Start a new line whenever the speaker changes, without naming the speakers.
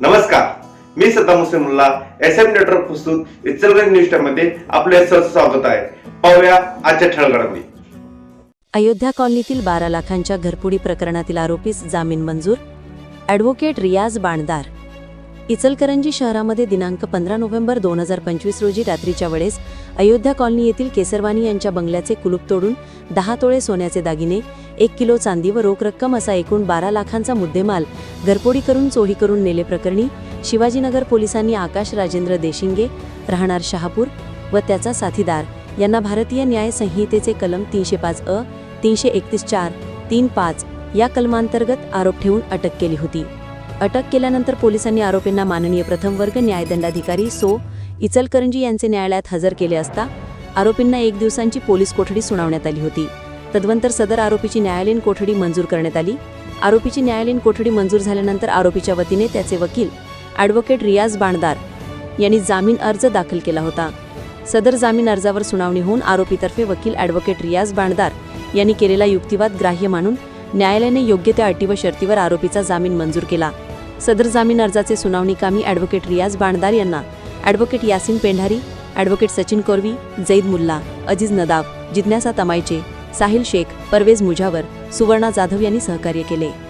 नमस्कार. मी Saddam Hussain S M network प्रस्तुत इचलगंज न्यूजमध्ये आपले सहर्ष स्वागत आहे. पाहूया आजच्या ठळगडामध्ये
अयोध्या कॉलनीतील बारा लाखांच्या घरपुडी प्रकरणातील आरोपीस जामीन मंजूर. ॲडव्होकेट रियाज बाणदार. इचलकरंजी शहरामध्ये दिनांक पंधरा नोव्हेंबर दोन हजार पंचवीस रोजी रात्रीच्या वेळेस अयोध्या कॉलनी येथील केसरवानी यांच्या बंगल्याचे कुलूप तोडून दहा तोळे सोन्याचे दागिने एक किलो चांदी व रोख रक्कम असा एकूण बारा लाखांचा मुद्देमाल घरपोडी करून चोरी करून नेले प्रकरणी शिवाजीनगर पोलिसांनी आकाश राजेंद्र देशिंगे राहणार शहापूर व त्याचा साथीदार यांना भारतीय न्याय संहितेचे कलम तीनशे पाच अ तीनशे एकतीस चार तीन पाच या कलमांतर्गत आरोप ठेवून अटक केली होती. अटक केल्यानंतर पोलिसांनी आरोपींना माननीय प्रथम वर्ग न्यायदंडाधिकारी सो इचलकरंजी यांचे न्यायालयात हजर केले असता आरोपींना एक दिवसांची पोलीस कोठडी सुनावण्यात आली होती. तदनंतर सदर आरोपीची न्यायालयीन कोठडी मंजूर करण्यात आली. आरोपीची न्यायालयीन कोठडी मंजूर झाल्यानंतर आरोपीच्या वतीने त्याचे वकील ॲडव्होकेट रियाज बाणदार यांनी जामीन अर्ज दाखल केला होता. सदर जामीन अर्जावर सुनावणी होऊन आरोपीतर्फे वकील ॲडव्होकेट रियाज बाणदार यांनी केलेला युक्तिवाद ग्राह्य मानून न्यायालयाने योग्य त्या अटी व शर्तीवर आरोपीचा जामीन मंजूर केला. सदर जामीन अर्जाचे सुनावणी कामी ॲडव्होकेट रियाज बाणदार यांना. ॲडव्होकेट यासिन पेंढारी ॲडव्होकेट सचिन कोरवी जैद मुल्ला अजीज नदाब जिज्ञासा तमायचे साहिल शेख परवेज मुजावर सुवर्णा जाधव यांनी सहकार्य केले.